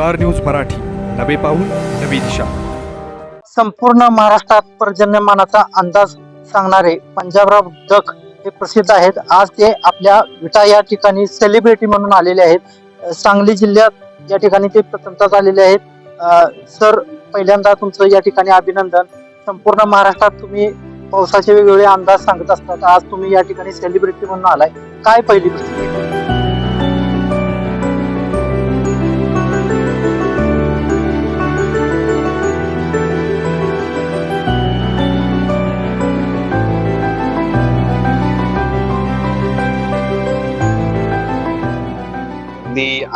Star news Marathi. नवे पाऊल नवी दिशा. संपूर्ण महाराष्ट्रात पर्जन्यमानाचा अंदाज सांगणारे पंजाबराव दख हे प्रसिद्ध आहेत. आज ते आपल्या विटा या ठिकाणी सेलिब्रिटी म्हणून आलेले आहेत. सांगली जिल्ह्यात या ठिकाणी ते प्रथमतः आलेले आहेत. सर पहिल्यांदा तुमचं या ठिकाणी अभिनंदन. संपूर्ण महाराष्ट्रात तुम्ही पावसाचे वेगवेगळे अंदाज सांगत असतात. आज तुम्ही या ठिकाणी सेलिब्रिटी म्हणून आलाय. काय पहिली प्रतिक्रिया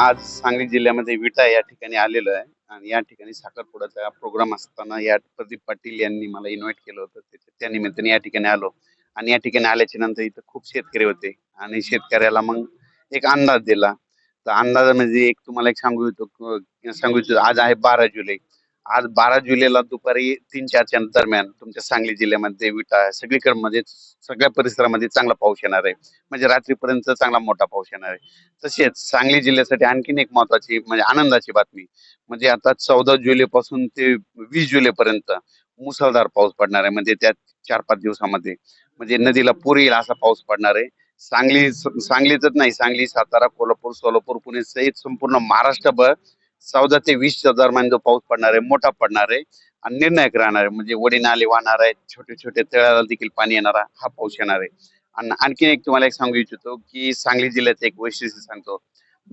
आज सांगली जिल्ह्यामध्ये विटा या ठिकाणी आलेलो आहे. आणि या ठिकाणी साखरपुड्याचा प्रोग्राम असताना या प्रदीप पाटील यांनी मला इन्व्हाइट केलं होतं. त्या निमित्ताने या ठिकाणी आलो. आणि या ठिकाणी आल्याच्यानंतर इथं खूप शेतकरी होते. आणि शेतकऱ्याला मग एक अंदाज दिला. तर अंदाज म्हणजे एक तुम्हाला एक सांगू इच्छितो सांगू इच्छितो. आज आहे बारा जुलै. आज बारा जुलैला दुपारी तीन चारच्या दरम्यान तुमच्या सांगली जिल्ह्यामध्ये विटा सगळीकडे म्हणजे सगळ्या परिसरामध्ये चांगला पाऊस येणार आहे. म्हणजे रात्रीपर्यंत चांगला मोठा पाऊस येणार आहे. तसेच सांगली जिल्ह्यासाठी आणखीन एक महत्वाची म्हणजे आनंदाची बातमी. म्हणजे आता चौदा जुलै पासून ते वीस जुलै पर्यंत मुसळधार पाऊस पडणार आहे. म्हणजे त्या चार पाच दिवसामध्ये. म्हणजे नदीला पूर येईल असा पाऊस पडणार आहे. सांगली सांगलीच नाही सांगली सातारा कोल्हापूर सोलापूर पुणे सहित संपूर्ण महाराष्ट्रभर चौदा ते वीस दरम्यान जो पाऊस पडणार आहे मोठा पडणार आहे आणि निर्णायक राहणार आहे. म्हणजे वडी नाले वाहणार आहेत छोटे छोटे तळ्याला देखील पाणी येणार हा पाऊस येणार आहे. आणि आणखीन एक तुम्हाला एक सांगू इच्छितो की सांगली जिल्ह्याचं एक वैशिष्ट्य सांगतो.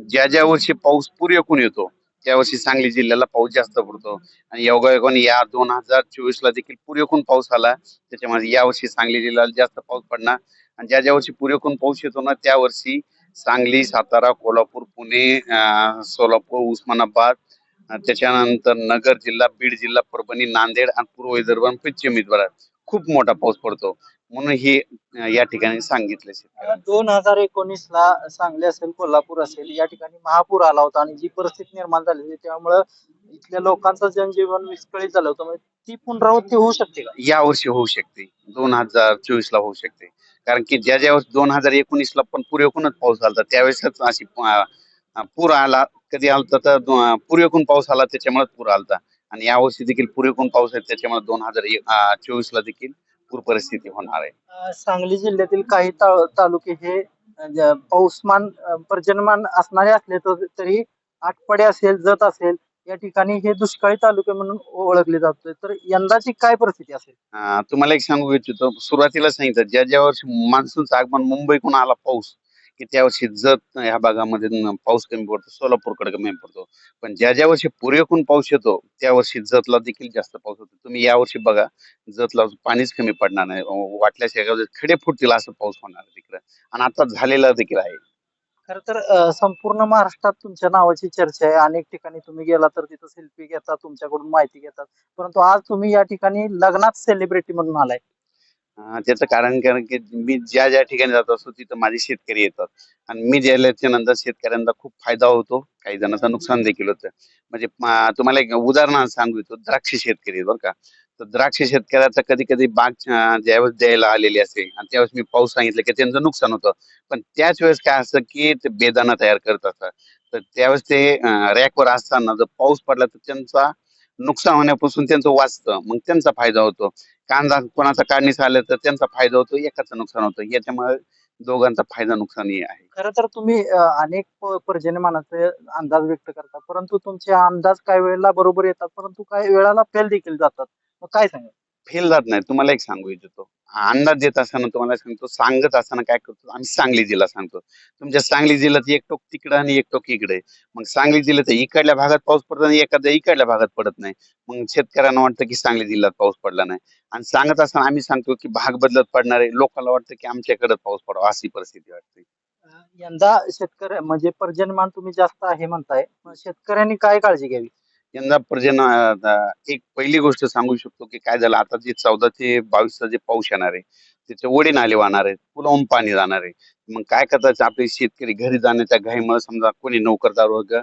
ज्या ज्या वर्षी पाऊस पुरेपूर येतो त्या वर्षी सांगली जिल्ह्याला पाऊस जास्त पडतो. आणि योगायोगाने या दोन हजार चोवीस ला देखील पुरेपूर पाऊस आला त्याच्यामध्ये या वर्षी सांगली जिल्ह्याला जास्त पाऊस पडणार. आणि ज्या ज्या वर्षी पुरेपूर पाऊस येतो ना त्या वर्षी सांगली सातारा कोल्हापूर पुणे सोलापूर उस्मानाबाद त्याच्यानंतर नगर जिल्हा बीड जिल्हा परभणी नांदेड आणि पूर्व विदर्भ पश्चिम विदर्भात खूप मोठा पाऊस पडतो. म्हणून हे या ठिकाणी सांगितलं. दोन हजार एकोणीस ला सांगली असेल कोल्हापूर असेल या ठिकाणी महापूर आला होता आणि जी परिस्थिती निर्माण झाली होती त्यामुळं इथल्या लोकांचं जनजीवन विस्कळीत झालं होतं. म्हणजे ती पुनरावृत्ती होऊ शकते का? या वर्षी होऊ शकते. दोन हजार चोवीस ला होऊ शकते. कारण की ज्या ज्या दोन हजार एकोणीसला पण पण पुरेकूनच पाऊस झाला त्यावेळेस अशी पूर आला. कधी आला तर पूर पुरेकून पाऊस आला त्याच्यामुळे पूर आलता आणि यावर्षी देखील देखील पुरेकून पाऊस आहे त्याच्यामुळे दोन हजार चोवीस ला देखील पूर परिस्थिती होणार आहे. सांगली जिल्ह्यातील काही तालुके हे पाऊसमान पर्जन्यमान असणारे असले तर- तरी आटपाडी असेल जत असेल या ठिकाणी हे दुष्काळी तालुके म्हणून ओळखले जातोय. तर यंदाची काय परिस्थिती असेल? तुम्हाला एक सांगू इच्छितो. सुरुवातीला सांगितलं ज्या ज्या वर्षी मान्सूनचं आगमन मुंबईकडून आला पाऊस की त्या वर्षी जत ह्या भागामध्ये न- पाऊस कमी पडतो सोलापूरकडे कमी पडतो. पण ज्या ज्या वर्षी पुरेकून पाऊस येतो त्या वर्षी जतला देखील जास्त पाऊस होतो. तुम्ही या वर्षी बघा जतला पाणीच कमी पडणार नाही. अं, वाटल्यास एका खडे फुटतील असं पाऊस होणार तिकडे. आणि आता झालेला देखील आहे. खर तर संपूर्ण महाराष्ट्रात तुमच्या नावाची चर्चा आहे. अनेक ठिकाणी तुम्ही गेला तर तिथं सेल्फी घेतात तुमच्याकडून माहिती घेतात. परंतु आज तुम्ही या ठिकाणी लग्नात सेलिब्रिटी म्हणून आलाय. त्याचं कारण कारण की मी ज्या ज्या ठिकाणी जात असतो तिथं माझे शेतकरी येतात. आणि मी गेल्याच्यानंतर शेतकऱ्यांना खूप फायदा होतो. काही जणांचं नुकसान देखील होतं. म्हणजे तुम्हाला एक उदाहरण सांगू इच्छितो द्राक्ष शेतकरी बरं का. तर द्राक्ष शेतकऱ्याचा कधी कधी बाग ज्यावेळेस द्यायला आलेली असते आणि त्यावेळेस मी पाऊस सांगितलं की त्यांचं नुकसान होतं. पण त्याच वेळेस काय असतं की ते बेदाणा तयार करत असतात. तर त्यावेळेस ते रॅकवर असताना जर पाऊस पडला तर त्यांचा नुकसान होण्यापासून त्यांचं वाचतं. मग त्यांचा फायदा होतो. कांदा कोणाचा काढणीस आलं तर त्यांचा फायदा होतो एकाचं नुकसान होतं. याच्यामुळे दोघांचा फायदा नुकसानही आहे. खरं तर तुम्ही अनेक पर्जन्यमानाचे अंदाज व्यक्त करता परंतु तुमचे अंदाज काही वेळेला बरोबर येतात परंतु काही वेळेला फेल देखील जातात. काय सांगा फेल जात नाही. तुम्हाला एक सांगू इच्छितो. अंदाज देत असताना तुम्हाला सांगतो सांगत असताना काय करतो? आम्ही सांगली जिल्हा सांगतो. तुमच्या सांगली जिल्ह्यात एक टोक तिकडं आणि एक टोक इकडे. मग सांगली जिल्ह्यात इकडल्या भागात पाऊस पडतो आणि एखाद्या इकडल्या भागात पडत नाही. मग शेतकऱ्यांना वाटतं की सांगली जिल्ह्यात पाऊस पडला नाही. आणि सांगत असताना आम्ही सांगतो की भाग बदलत पडणार. आहे लोकांना वाटतं की आमच्याकडे पाऊस पडावा अशी परिस्थिती वाटते. यंदा शेतकऱ्या म्हणजे पर्जन्यमान तुम्ही जास्त आहे म्हणताय. शेतकऱ्यांनी काय काळजी घ्यावी? यंदा पर्जन एक पहिली गोष्ट सांगू शकतो की काय झालं? आता जे चौदा ते बावीसचा जे पाऊस येणार आहे त्याचे ओढे नाले वाहणार आहेत पुलावून पाणी जाणार आहे. मग काय करतात आपले शेतकरी घरी जाण्याच्या घाईमुळे समजा कोणी नोकरदार वर्ग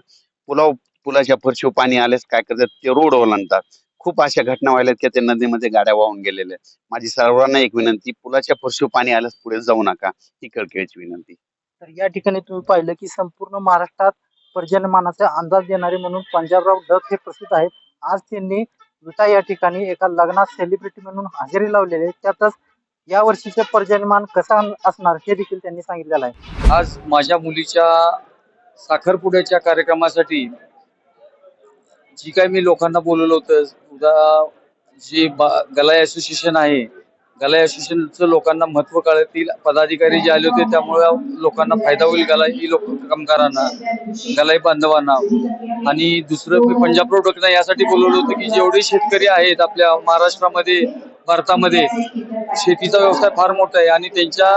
पुलाव पुलाच्या फरशीवर पाणी आल्यास काय करतात? ते रोड ओलांडतात. खूप अशा घटना व्हायला की त्या नदीमध्ये गाड्या वाहून गेलेल्या माझी सर्वांना एक विनंती पुलाच्या फरशीवर पाणी आल्यास पुढे जाऊ नका. ही कळकळीची विनंती. तर या ठिकाणी तुम्ही पाहिलं की संपूर्ण महाराष्ट्रात पर्जन्यमानाचा अंदाज देणारे म्हणून पंजाबराव डग हे प्रसिद्ध आहेत. आज त्यांनी विटा या ठिकाणी एका लग्नात सेलिब्रिटी म्हणून हजेरी लावलेली आहे. त्यातच या वर्षीचे पर्जन्यमान कसा असणार हे देखील त्यांनी सांगितलेलं आहे. आज माझ्या मुलीच्या साखरपुड्याच्या कार्यक्रमासाठी जी काय मी लोकांना बोलवलं होतं उदा जे बा- गलाई असोसिएशन आहे गलाई असोसिएशनचं लोकांना महत्त्व कळतील पदाधिकारी जे आले होते त्यामुळे लोकांना फायदा होईल गलाई लोक कामगारांना गलाई बांधवांना. आणि दुसरं पंजाब प्रोडक्टना यासाठी बोलवलं होतं की जेवढे शेतकरी आहेत आपल्या महाराष्ट्रामध्ये भारतामध्ये शेतीचा व्यवसाय फार मोठा आहे आणि त्यांच्या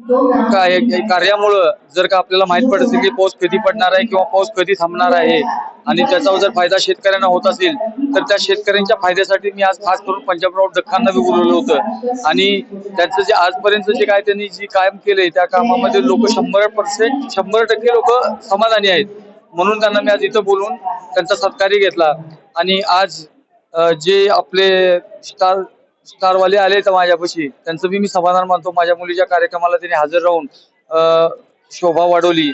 काय कार्यामुळं जर का आपल्याला माहीत पडत असेल की पाऊस कधी पडणार आहे किंवा पाऊस कधी थांबणार आहे आणि त्याचा जर फायदा शेतकऱ्यांना होत असेल तर त्या शेतकऱ्यांच्या फायद्यासाठी मी आज खास करून पंजाबराव डक्कांना बी बोलवलं होतं. आणि त्यांचं जे आजपर्यंत जे काय त्यांनी जी कायम केलंय त्या कामामध्ये लोक शंभर पर्सेंट शंभर टक्के लोक समाधानी आहेत. म्हणून त्यांना मी आज इथं बोलून त्यांचा सत्कार्य घेतला. आणि आज जे आपले स्टार स्टारवाले आले तर माझ्यापाशी. त्यांचं बी मी समाधान मानतो. माझ्या मुलीच्या कार्यक्रमाला त्यांनी हजर राहून अ, शोभा वाढवली.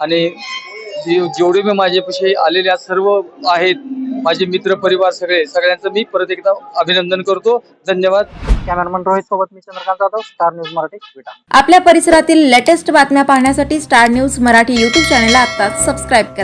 आणि जे- जेवढे मी माझ्यापाशी आलेले आज सर्व आहेत माझे मित्र परिवार सगळे सगळ्यांचं मी परत एकदा अभिनंदन करतो. धन्यवाद. कॅमेरामन रोहित सोबत मी चंद्रकांत जाधव स्टार न्यूज मराठी विटा आपल्या परिसरातील लेटेस्ट बातम्या पाहण्यासाठी स्टार न्यूज मराठी यूट्यूब चॅनलला आत्ताच सबस्क्राईब करा.